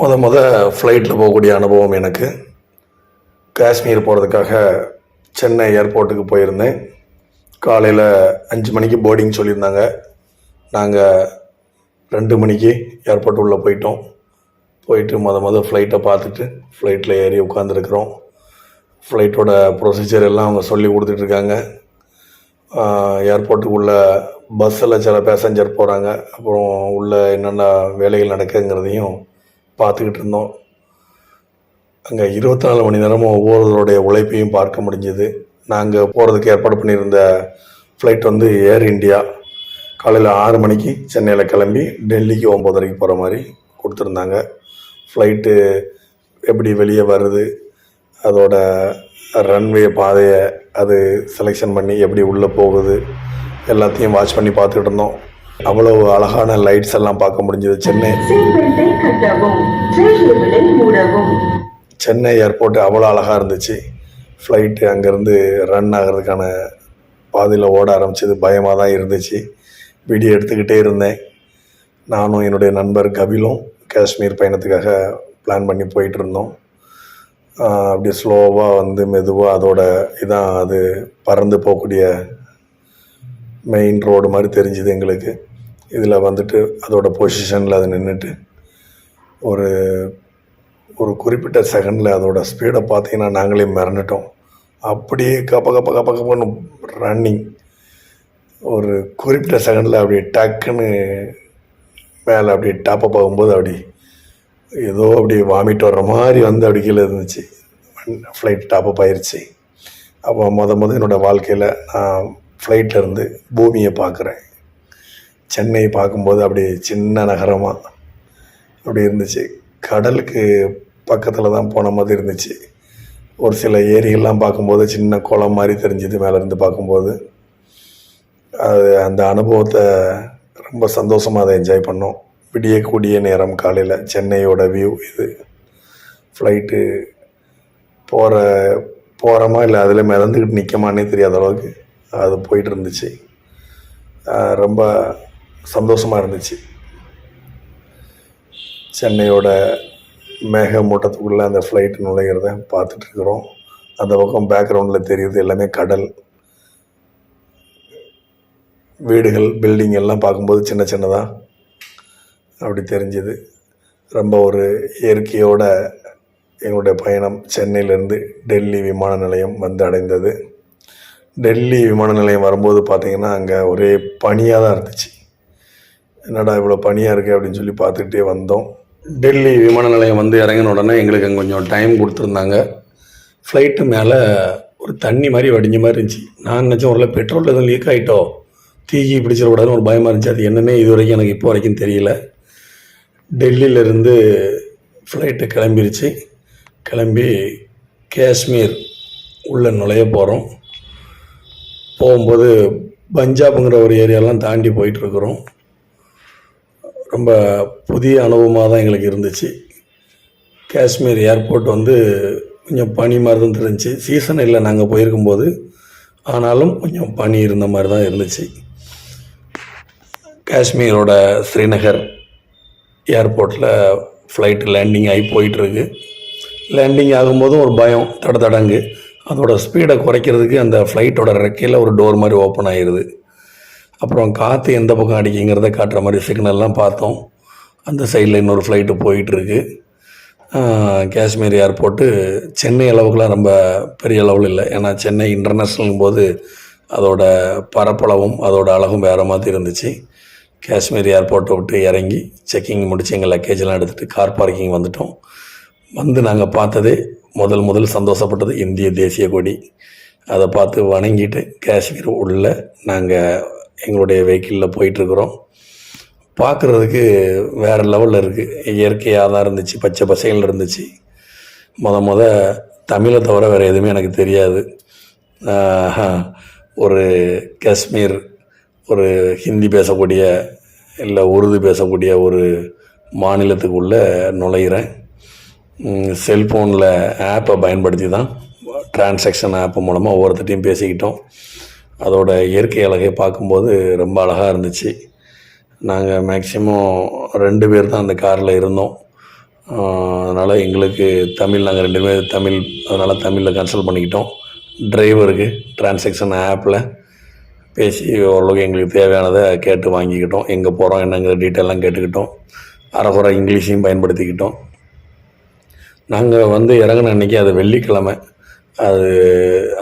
முத முத ஃப்ளைட்டில் போகக்கூடிய அனுபவம் எனக்கு. காஷ்மீர் போகிறதுக்காக சென்னை ஏர்போர்ட்டுக்கு போயிருந்தேன். காலையில் அஞ்சு மணிக்கு போர்டிங் சொல்லியிருந்தாங்க. நாங்கள் ரெண்டு மணிக்கு ஏர்போர்ட் உள்ளே போயிட்டோம். போயிட்டு மொதல் முத ஃப்ளைட்டை பார்த்துட்டு ஃப்ளைட்டில் ஏறி உட்காந்துருக்குறோம் ஃப்ளைட்டோட ப்ரொசீஜர் எல்லாம் அவங்க சொல்லி கொடுத்துட்ருக்காங்க. ஏர்போர்ட்டுக்குள்ளே பஸ்ஸில் சில பேசஞ்சர் போகிறாங்க அப்புறம் உள்ளே என்னென்ன வேலைகள் நடக்குங்கிறதையும் பார்த்துக்கிட்டு இருந்தோம் அங்கே இருபத்தி நாலு மணி நேரமும் ஒவ்வொருவருடைய உழைப்பையும் பார்க்க முடிஞ்சது. நாங்கள் போகிறதுக்கு ஏற்பாடு பண்ணியிருந்த ஃப்ளைட் வந்து ஏர் இந்தியா காலையில் ஆறு மணிக்கு சென்னையில் கிளம்பி டெல்லிக்கு ஒம்பதரைக்கு போகிற மாதிரி கொடுத்துருந்தாங்க. ஃப்ளைட்டு எப்படி வெளியே வருது அதோட ரன்வே பாதையை அது செலெக்ஷன் பண்ணி எப்படி உள்ளே போகுது எல்லாத்தையும் வாட்ச் பண்ணி பார்த்துக்கிட்டு இருந்தோம் அவ்வளோ அழகான லைட்ஸ் எல்லாம் பார்க்க முடிஞ்சது. சென்னை. சென்னை ஏர்போர்ட் அவ்வளோ அழகாக இருந்துச்சு. ஃப்ளைட்டு அங்கேருந்து ரன் ஆகிறதுக்கான பாதையில் ஓட ஆரம்பிச்சது பயமாக தான் இருந்துச்சு. வீடியோ எடுத்துக்கிட்டே இருந்தேன். நானும் என்னுடைய நண்பர் கபிலும் காஷ்மீர் பயணத்துக்காக பிளான் பண்ணி போயிட்டுருந்தோம் அப்படியே ஸ்லோவாக வந்து மெதுவாக அதோட இதான் அது பறந்து போகக்கூடிய மெயின் ரோடு மாதிரி தெரிஞ்சுது எங்களுக்கு. இதில் வந்துட்டு அதோட பொசிஷனில் அது நின்றுட்டு ஒரு ஒரு குறிப்பிட்ட செகண்டில் அதோட ஸ்பீடை பார்த்தீங்கன்னா நாங்களே மிரண்டுட்டோம். அப்படியே கப்ப கப்ப கப்ப கப்பன்னு ரன்னிங் ஒரு குறிப்பிட்ட செகண்டில் அப்படியே டக்குன்னு மேலே அப்படியே டாப்பப் ஆகும்போது அப்படி ஏதோ அப்படி வாமிட் வர்ற மாதிரி வந்து அப்படி கீழே இருந்துச்சு. ஃப்ளைட் டாப்பப் ஆயிடுச்சு. அப்போ மொத மொதல் என்னோடய வாழ்க்கையில் நான் ஃப்ளைட்டில் இருந்து பூமியை பார்க்குறேன். சென்னை பார்க்கும்போது அப்படியே சின்ன நகரமாக அப்படி இருந்துச்சு. கடலுக்கு பக்கத்தில் தான் போன மாதிரி இருந்துச்சு. ஒரு சில ஏரிகள்லாம் பார்க்கும்போது சின்ன குளம் மாதிரி தெரிஞ்சுது மேலேருந்து பார்க்கும்போது. அது அந்த அனுபவத்தை ரொம்ப சந்தோஷமாக அதை என்ஜாய் பண்ணோம். விடியக்கூடிய நேரம் காலையில் சென்னையோட வியூ இது. ஃப்ளைட்டு போகிற போகிறோமா இல்லை அதில் மிதந்துக்கிட்டு நிற்கமானே தெரியாத அளவுக்கு. அது போயிட்டு இருந்துச்சு ரொம்ப சந்தோஷமாக இருந்துச்சு. சென்னையோட மேகமூட்டத்துக்குள்ளே அந்த ஃப்ளைட் நுழையிறத பார்த்துட்ருக்குறோம். அந்த பக்கம் பேக்ரவுண்டில் தெரியுது எல்லாமே கடல். வீடுகள் பில்டிங் எல்லாம் பார்க்கும்போது சின்ன சின்னதாக அப்படி தெரிஞ்சுது. ரொம்ப ஒரு இயற்கையோட எங்களுடைய பயணம் சென்னையிலேருந்து டெல்லி விமான நிலையம் வந்து அடைந்தது. டெல்லி விமான நிலையம் வரும்போது பார்த்திங்கன்னா அங்கே ஒரே பனியாக தான் இருந்துச்சு. என்னடா இவ்வளோ பனியாக இருக்குது அப்படின்னு சொல்லி பார்த்துக்கிட்டே வந்தோம். டெல்லி விமான நிலையம் வந்து இறங்கின உடனே எங்களுக்கு அங்கே கொஞ்சம் டைம் கொடுத்துருந்தாங்க. ஃப்ளைட்டு மேலே ஒரு தண்ணி மாதிரி வடிஞ்ச மாதிரி இருந்துச்சு. நான் நினச்சேன் ஒரு பெட்ரோல் எதுவும் லீக் ஆகிட்டோ தீக்கி பிடிச்சிடக்கூடாதுன்னு ஒரு பயமாக இருந்துச்சு. அது என்னன்னே இது வரைக்கும் எனக்கு இப்போ வரைக்கும் தெரியல. டெல்லியிலேருந்து ஃப்ளைட்டு கிளம்பிருச்சு. கிளம்பி காஷ்மீர் உள்ளே நுழைய போகிறோம் போகும்போது பஞ்சாப்ங்கிற ஒரு ஏரியாலாம் தாண்டி போயிட்டுருக்குறோம். ரொம்ப புதிய அனுபவமாக தான் எங்களுக்கு இருந்துச்சு. காஷ்மீர் ஏர்போர்ட் வந்து கொஞ்சம் பனி மாதிரி தான் தெரிஞ்சு சீசன் இல்லை நாங்கள் போயிருக்கும்போது. ஆனாலும் கொஞ்சம் பனி இருந்த மாதிரி தான் இருந்துச்சு. காஷ்மீரோட ஸ்ரீநகர் ஏர்போர்ட்டில் ஃப்ளைட்டு லேண்டிங் ஆகி போயிட்டுருக்கு. லேண்டிங் ஆகும்போதும் ஒரு பயம் தட தடங்கு அதோட ஸ்பீடை குறைக்கிறதுக்கு அந்த ஃப்ளைட்டோட ரெக்கையில் ஒரு டோர் மாதிரி ஓப்பன் ஆயிடுது அப்புறம் காற்று எந்த பக்கம் அடிக்குங்கிறத காட்டுற மாதிரி சிக்னல்லாம் பார்த்தோம். அந்த சைடில் இன்னொரு ஃப்ளைட்டு போயிட்டுருக்கு. காஷ்மீர் ஏர்போர்ட்டு சென்னை அளவுக்குலாம் ரொம்ப பெரிய அளவில் இல்லை. ஏன்னா சென்னை இன்டர்நேஷ்னல் போது அதோட பரப்பளவும் அதோட அழகும் வேறு மாதிரி இருந்துச்சு. காஷ்மீர் ஏர்போர்ட்டை விட்டு இறங்கி செக்கிங் முடித்து எங்கள் லக்கேஜெல்லாம் எடுத்துகிட்டு கார் பார்க்கிங் வந்துட்டோம். வந்து நாங்கள் பார்த்ததே முதல் முதல் சந்தோஷப்பட்டது இந்திய தேசிய கொடி. அதை பார்த்து வணங்கிட்டு காஷ்மீர் உள்ள நாங்கள் எங்களுடைய வெஹிக்கிளில் போயிட்டுருக்குறோம். பார்க்குறதுக்கு வேறு லெவலில் இருக்குது இயற்கையாக தான் இருந்துச்சு பச்சை பசைகள் இருந்துச்சு. முத முத தமிழை தவிர வேறு எதுவுமே எனக்கு தெரியாது. ஒரு காஷ்மீர் ஒரு ஹிந்தி பேசக்கூடிய இல்லை உருது பேசக்கூடிய ஒரு மாநிலத்துக்குள்ளே நுழையிறேன். செல்ஃபோனில் ஆப்பை பயன்படுத்தி தான் டிரான்சாக்ஷன் ஆப் மூலமாக ஒவ்வொருத்தட்டையும் பேசிக்கிட்டோம். அதோட இயற்கை அழகை பார்க்கும்போது ரொம்ப அழகாக இருந்துச்சு. நாங்கள் மேக்சிமம் ரெண்டு பேர் தான் அந்த காரில் இருந்தோம். அதனால் எங்களுக்கு தமிழ் நாங்கள் ரெண்டு பேர் தமிழ் அதனால் தமிழில் கன்சல்ட் பண்ணிக்கிட்டோம். டிரைவருக்கு டிரான்சாக்ஷன் ஆப்பில் பேசி ஓரளவுக்கு எங்களுக்கு தேவையானதை கேட்டு வாங்கிக்கிட்டோம். எங்கே போகிறோம் என்னங்கிற டீட்டெயிலாம் கேட்டுக்கிட்டோம். அரைகுறை இங்கிலீஷையும் பயன்படுத்திக்கிட்டோம். நாங்கள் வந்து இறங்கின அன்றைக்கி அது வெள்ளிக்கிழமை. அது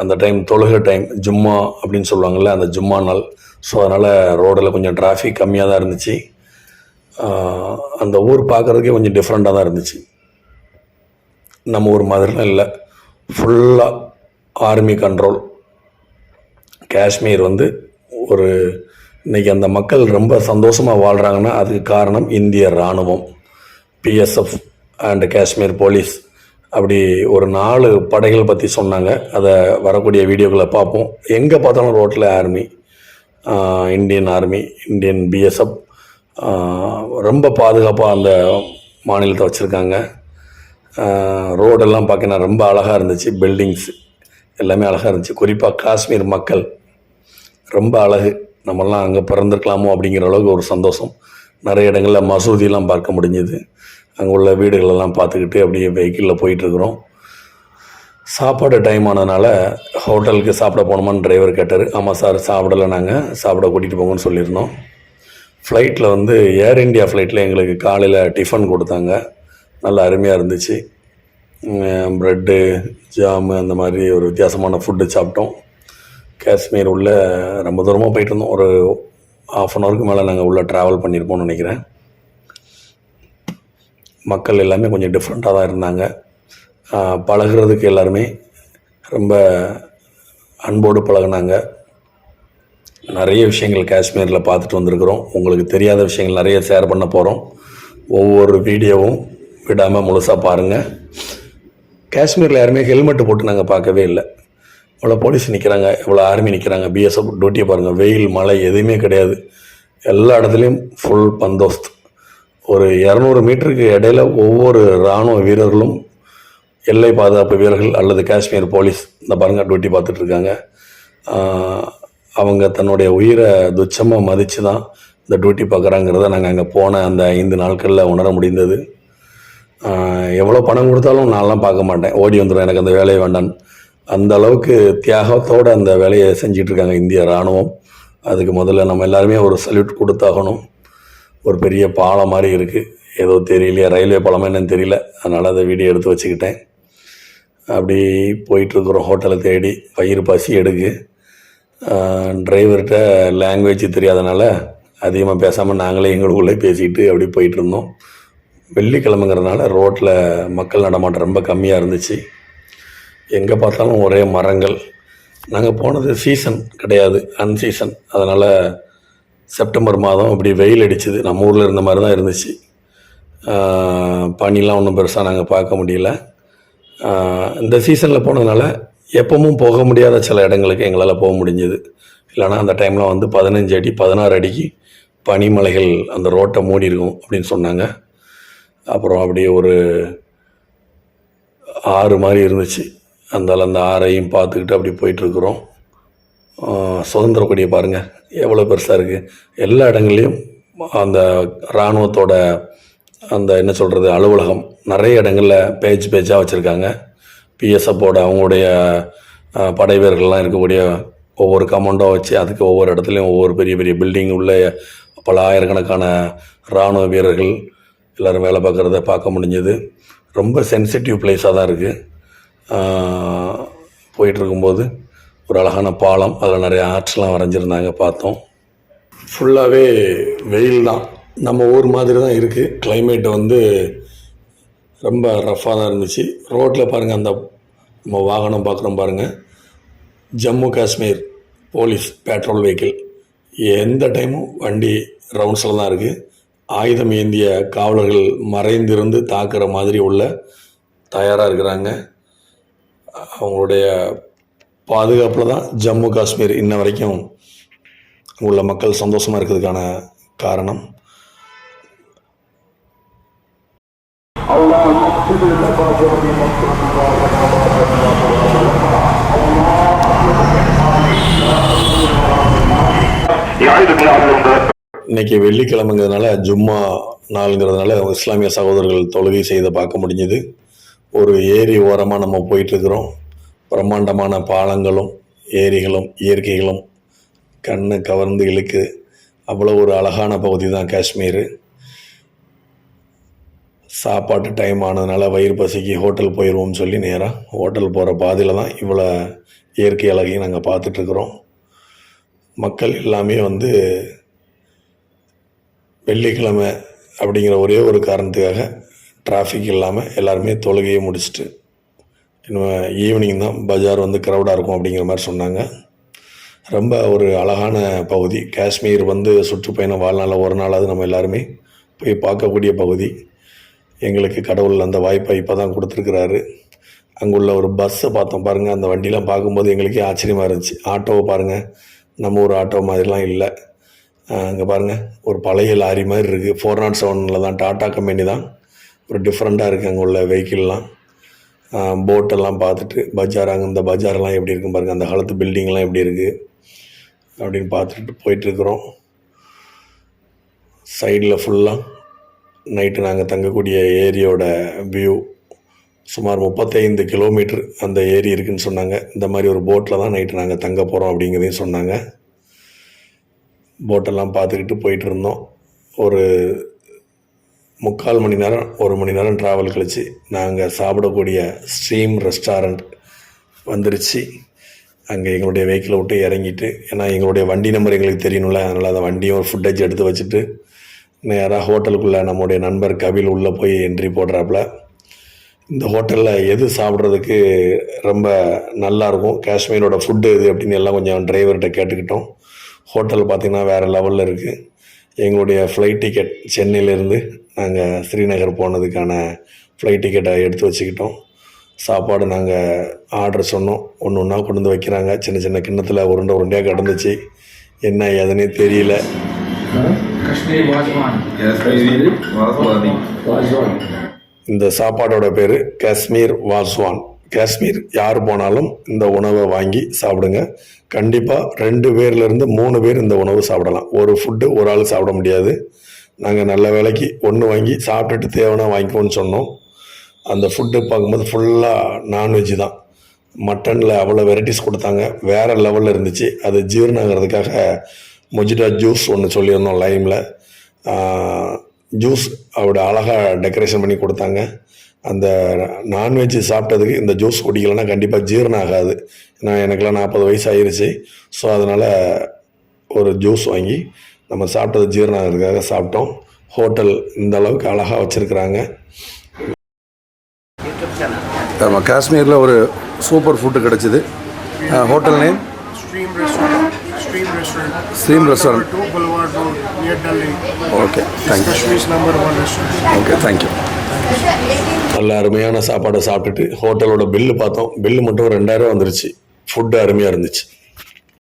அந்த டைம் தொழுகை டைம் ஜும்மா அப்படின்னு சொல்லுவாங்கள்ல அந்த ஜும்மா நாள். ஸோ அதனால் ரோடில் கொஞ்சம் டிராஃபிக் கம்மியாக தான் இருந்துச்சு. அந்த ஊர் பார்க்குறதுக்கே கொஞ்சம் டிஃப்ரெண்ட்டாக தான் இருந்துச்சு. நம்ம ஊர் மாதிரிலாம் இல்லை. ஃபுல்லாக ஆர்மி கண்ட்ரோல் காஷ்மீர் வந்து ஒரு இன்னைக்கு அந்த மக்கள் ரொம்ப சந்தோஷமாக வாழ்கிறாங்கன்னா அதுக்கு காரணம் இந்திய இராணுவம் பிஎஸ்எஃப் அண்ட் காஷ்மீர் போலீஸ் அப்படி ஒரு நாலு படைகள் பற்றி சொன்னாங்க. அதை வரக்கூடிய வீடியோக்களை பார்ப்போம். எங்கே பார்த்தாலும் ரோட்டில் army Indian army Indian BSF ரொம்ப பாதுகாப்பாக அந்த மாநிலத்தை வச்சுருக்காங்க. ரோடெல்லாம் பார்க்க ரொம்ப அழகாக இருந்துச்சு. பில்டிங்ஸ் எல்லாமே அழகாக இருந்துச்சு. குறிப்பாக காஷ்மீர் மக்கள் ரொம்ப அழகு. நம்மெல்லாம் அங்கே பிறந்திருக்கலாமோ அப்படிங்கிற அளவுக்கு ஒரு சந்தோஷம். நிறைய இடங்களில் மசூதிலாம் பார்க்க முடிஞ்சுது. அங்கே உள்ள வீடுகளெல்லாம் பார்த்துக்கிட்டு அப்படியே வெஹிக்கிளில் போயிட்டுருக்குறோம். சாப்பாடு டைம் ஆனதுனால ஹோட்டலுக்கு சாப்பிட போகணுமான்னு டிரைவர் கேட்டார். ஆமாம் சார் சாப்பிடலை நாங்கள் சாப்பிட கூட்டிகிட்டு போங்கன்னு சொல்லியிருந்தோம். ஃப்ளைட்டில் வந்து ஏர் இந்தியா ஃப்ளைட்டில் எங்களுக்கு காலையில் டிஃபன் கொடுத்தாங்க. நல்ல அருமையாக இருந்துச்சு. ப்ரெட்டு ஜாமு அந்த மாதிரி ஒரு வித்தியாசமான ஃபுட்டு சாப்பிட்டோம். காஷ்மீர் உள்ளே ரொம்ப தூரமாக போயிட்டு இருந்தோம். ஒரு ஆஃப் அன் ஹவருக்கு மேலே நாங்கள் உள்ளே ட்ராவல் பண்ணியிருப்போம்னு நினைக்கிறேன். மக்கள் எல்லாமே கொஞ்சம் டிஃப்ரெண்ட்டாக தான் இருந்தாங்க. பழகிறதுக்கு பழகுறதுக்கு எல்லாருமே ரொம்ப அன்போடு பழகுனாங்க. நிறைய விஷயங்கள் காஷ்மீரில் பார்த்துட்டு வந்திருக்கிறோம். உங்களுக்கு தெரியாத விஷயங்கள் நிறைய ஷேர் பண்ண போகிறோம் ஒவ்வொரு வீடியோவும் விடாமல் முழுசாக பாருங்கள் காஷ்மீரில் யாருமே ஹெல்மெட்டு போட்டு நாங்கள் பார்க்கவே இல்லை. இவ்வளோ போலீஸ் நிற்கிறாங்க இவ்வளோ ஆர்மி நிற்கிறாங்க பிஎஸ்எஃப் டியூட்டியை பாருங்கள் வெயில் மழை எதுவுமே கிடையாது. எல்லா இடத்துலையும் ஃபுல் பந்தோஸ்த். ஒரு இரநூறு மீட்டருக்கு இடையில ஒவ்வொரு இராணுவ வீரர்களும் எல்லை பாதுகாப்பு வீரர்கள் அல்லது காஷ்மீர் போலீஸ் இந்த பாருங்க டியூட்டி பார்த்துட்ருக்காங்க. அவங்க தன்னுடைய உயிரை துச்சமாக மதித்து தான் இந்த டியூட்டி பார்க்குறாங்கிறத நாங்கள் அங்கே போன அந்த ஐந்து நாட்களில் உணர முடிந்தது. எவ்வளோ பணம் கொடுத்தாலும் நான்லாம் பார்க்க மாட்டேன். ஓடி வந்துடும் எனக்கு அந்த வேலையை வேண்டாம். அந்த அளவுக்கு தியாகத்தோடு அந்த வேலையை செஞ்சிட்ருக்காங்க இந்திய இராணுவம். அதுக்கு முதல்ல நம்ம எல்லாருமே ஒரு சல்யூட் கொடுத்தாகணும். ஒரு பெரிய பாலம் மாதிரி இருக்குது ஏதோ தெரியலையா ரயில்வே பாலமாக என்னன்னு தெரியல. அதனால் அதை வீடியோ எடுத்து வச்சுக்கிட்டேன். அப்படி போயிட்டுருக்குறோம் ஹோட்டலை தேடி. வயிறு பசி எடுக்கு. டிரைவர்கிட்ட லாங்குவேஜ் தெரியாதனால அதிகமாக பேசாமல் நாங்களே எங்களுக்குள்ளே பேசிக்கிட்டு அப்படி போயிட்டுருந்தோம். வெள்ளிக்கிழமைங்கிறதுனால ரோட்டில் மக்கள் நடமாட்டம் ரொம்ப கம்மியாக இருந்துச்சு. எங்கே பார்த்தாலும் ஒரே மரங்கள். நாங்கள் போனது சீசன் கிடையாது அன்சீசன் அதனால் செப்டம்பர் மாதம் இப்படி வெயில் அடிச்சுது. நம்ம ஊரில் இருந்த மாதிரி தான் இருந்துச்சு. பனிலாம் ஒன்றும் பெருசாக நாங்கள் பார்க்க முடியல. இந்த சீசனில் போனதுனால எப்பவும் போக முடியாத சில இடங்களுக்கு எங்களால் போக முடிஞ்சது. இல்லைன்னா அந்த டைமில் வந்து பதினஞ்சு அடி பதினாறு அடிக்கு பனிமலைகள் அந்த ரோட்டை மூடி இருக்கும் அப்படின்னு சொன்னாங்க. அப்புறம் அப்படியே ஒரு ஆறு மாதிரி இருந்துச்சு. அந்த அந்த ஆறையும் பார்த்துக்கிட்டு அப்படி போயிட்டுருக்குறோம் சுதந்திர கொடியை பாருங்கள் எவ்வளோ பெருசாக இருக்குது எல்லா இடங்கள்லையும் அந்த இராணுவத்தோட அந்த என்ன சொல்கிறது அலுவலகம் நிறைய இடங்களில் பேஜ் பேஜாக வச்சுருக்காங்க. பிஎஸ்எஃப்போட அவங்களுடைய படை வீரர்கள்லாம் இருக்கக்கூடிய ஒவ்வொரு கமாண்டோ வச்சு அதுக்கு ஒவ்வொரு இடத்துலையும் ஒவ்வொரு பெரிய பெரிய பில்டிங் உள்ள பல ஆயிரக்கணக்கான இராணுவ வீரர்கள் எல்லோரும் வேலை பார்க்குறத பார்க்க முடிஞ்சது. ரொம்ப சென்சிட்டிவ் பிளேஸாக தான் இருக்குது போயிட்டு இருக்கும்போது ஒரு அழகான பாலம் அதில் நிறைய ஆர்ட்ஸ்லாம் வரைஞ்சிருந்தாங்க பார்த்தோம். ஃபுல்லாகவே வெயில் தான். நம்ம ஊர் மாதிரி தான் இருக்குது கிளைமேட் வந்து ரொம்ப ரஃப்பாக தான் இருந்துச்சு. ரோட்டில் பாருங்கள் அந்த நம்ம வாகனம் பார்க்குறோம் பாருங்கள் Jammu Kashmir police patrol vehicle எந்த டைமும் வண்டி ரவுண்ட்ஸில் தான் இருக்குது ஆயுதம் ஏந்திய காவலர்கள் மறைந்திருந்து தாக்குற மாதிரி உள்ள தயாராக இருக்கிறாங்க. அவங்களுடைய பாதுகாப்பில் தான் ஜம்மு காஷ்மீர் இன்ன வரைக்கும் உள்ள மக்கள் சந்தோஷமாக இருக்கிறதுக்கான காரணம். இன்னைக்கு வெள்ளிக்கிழமைங்கிறதுனால ஜும்மா நாளுங்கிறதுனால இஸ்லாமிய சகோதரர்கள் தொழுகை செய்த பார்க்க முடிஞ்சது. ஒரு ஏரி ஓரமாக நம்ம போயிட்டுருக்குறோம் பிரம்மாண்டமான பாலங்களும் ஏரிகளும் இயற்கைகளும் கண்ணை கவர்ந்து இழுக்கு. அவ்வளோ ஒரு அழகான பகுதி தான் காஷ்மீர். சாப்பாட்டு டைம் ஆனதுனால வயிறு பசிக்கு ஹோட்டல் போயிடுவோம்னு சொல்லி நேராக ஹோட்டல் போகிற பாதையில் தான் இவ்வளோ இயற்கை அழகையும் நாங்கள் பார்த்துட்ருக்குறோம் மக்கள் எல்லாமே வந்து வெள்ளிக்கிழமை அப்படிங்கிற ஒரே ஒரு காரணத்துக்காக டிராஃபிக் இல்லாமல் எல்லாருமே தொழுகையை முடிச்சுட்டு இன்னும் ஈவினிங் தான் பஜார் வந்து க்ரௌடாக இருக்கும் அப்படிங்கிற மாதிரி சொன்னாங்க. ரொம்ப ஒரு அழகான பகுதி. காஷ்மீர் வந்து சுற்றுப்பயணம் வாழ்நாளில் ஒரு நாளாவது நம்ம எல்லாருமே போய் பார்க்கக்கூடிய பகுதி. எங்களுக்கு கடவுள் அந்த வாய்ப்பை இப்போ தான் கொடுத்துருக்குறாரு. அங்குள்ள ஒரு பஸ்ஸை பார்த்தோம் பாருங்கள் அந்த வண்டிலாம் பார்க்கும்போது எங்களுக்கே ஆச்சரியமாக இருந்துச்சு. ஆட்டோவை பாருங்கள் நம்ம ஒரு ஆட்டோ மாதிரிலாம் இல்லை. அங்கே பாருங்கள் ஒரு பழைய லாரி மாதிரி இருக்குது ஃபோர் நாட் oh செவனில் தான் டாட்டா கம்பெனி தான். ஒரு டிஃப்ரெண்ட்டாக இருக்குது அங்கே உள்ள வெஹிக்கிள்லாம் போட்டெல்லாம் பார்த்துட்டு பஜார் அங்கே இந்த பஜாரெல்லாம் எப்படி இருக்கும் பாருங்கள் அந்த காலத்து பில்டிங்லாம் எப்படி இருக்குது அப்படின்னு பார்த்துட்டு போயிட்டுருக்குறோம் சைடில் ஃபுல்லாக நைட்டு நாங்கள் தங்கக்கூடிய ஏரியோட வியூ சுமார் முப்பத்தைந்து கிலோமீட்டர் அந்த ஏரி இருக்குதுன்னு சொன்னாங்க. இந்த மாதிரி ஒரு போட்டில் தான் நைட்டு நாங்கள் தங்க போகிறோம் அப்படிங்கிறதையும் சொன்னாங்க. போட்டெல்லாம் பார்த்துக்கிட்டு போயிட்டு இருந்தோம். ஒரு முக்கால் மணி நேரம் ஒரு மணி நேரம் ட்ராவல் கழித்து நாங்கள் சாப்பிடக்கூடிய ஸ்ட்ரீம் ரெஸ்டாரண்ட் வந்துருச்சு. அங்கே எங்களுடைய வெஹிக்கிளை விட்டு இறங்கிட்டு ஏன்னா எங்களுடைய வண்டி நம்பர் எங்களுக்கு தெரியணும்ல அதனால் அந்த வண்டியும் ஒரு ஃபுட்டேஜ் எடுத்து வச்சுட்டு நேராக ஹோட்டலுக்குள்ளே நம்முடைய நண்பர் கபில் உள்ளே போய் என்ட்ரி போடுறாப்புல. இந்த ஹோட்டலில் எது சாப்பிட்றதுக்கு ரொம்ப நல்லா இருக்கும் காஷ்மீரோட ஃபுட்டு எது அப்படின்னு எல்லாம் கொஞ்சம் டிரைவர்கிட்ட கேட்டுக்கிட்டோம். ஹோட்டல் பார்த்திங்கன்னா வேறு லெவலில் இருக்குது எங்களுடைய ஃப்ளைட் டிக்கெட் சென்னையிலேருந்து நாங்கள் ஸ்ரீநகர் போனதுக்கான ஃப்ளைட் டிக்கெட்டை எடுத்து வச்சுக்கிட்டோம். சாப்பாடு நாங்கள் ஆர்டர் சொன்னோம். ஒன்று ஒன்றா கொண்டு வந்து வைக்கிறாங்க. சின்ன சின்ன கிண்ணத்தில் உருண்டை உருண்டையாக கிடந்துச்சு. என்ன ஏதுன்னே தெரியல. இந்த சாப்பாடோட பேர் காஷ்மீர் வாஸ்வான் காஷ்மீர் யார் போனாலும் இந்த உணவை வாங்கி சாப்பிடுங்க. கண்டிப்பாக ரெண்டு பேர்லேருந்து மூணு பேர் இந்த உணவு சாப்பிடலாம். ஒரு ஃபுட்டு ஒரு ஆள் சாப்பிட முடியாது. நாங்கள் நல்ல வேலைக்கு ஒன்று வாங்கி சாப்பிட்டுட்டு தேவைன்னா வாங்கிக்கோன்னு சொன்னோம். அந்த ஃபுட்டு பார்க்கும்போது ஃபுல்லாக நான்வெஜ் தான். மட்டனில் அவ்வளோ வெரைட்டிஸ் கொடுத்தாங்க. வேறு லெவலில் இருந்துச்சு. அது ஜீரணங்கிறதுக்காக மொஜிட்டா ஜூஸ் ஒன்று சொல்லியிருந்தோம் லைமில் ஜூஸ் அவட அழகாக டெக்கரேஷன் பண்ணி கொடுத்தாங்க. அந்த நான்வெஜ் சாப்பிட்டதுக்கு இந்த ஜூஸ் குடிக்கலைன்னா கண்டிப்பாக ஜீரணம் ஆகாது நான் எனக்கெல்லாம் நாற்பது வயசு ஆயிருச்சு ஸோ அதனால் ஒரு ஜூஸ் வாங்கி நம்ம சாப்பிட்டது ஜீரணம் ஆகிறதுக்காக சாப்பிட்டோம் ஹோட்டல் இந்த அளவுக்கு அழகாக வச்சுருக்குறாங்க நம்ம காஷ்மீரில் ஒரு சூப்பர் ஃபுட்டு கிடச்சிது hotel name Stream Restaurant. Stream Restaurant. Stream Restaurant. Number 2 Boulevard Road, near Delhi. Okay thank you. Okay thank you நல்ல அருமையான சாப்பாடை சாப்பிட்டுட்டு ஹோட்டலோட பில்லு பார்த்தோம். பில்லு மட்டும் ரெண்டாயிரம் வந்துருச்சு. ஃபுட்டு அருமையாக இருந்துச்சு.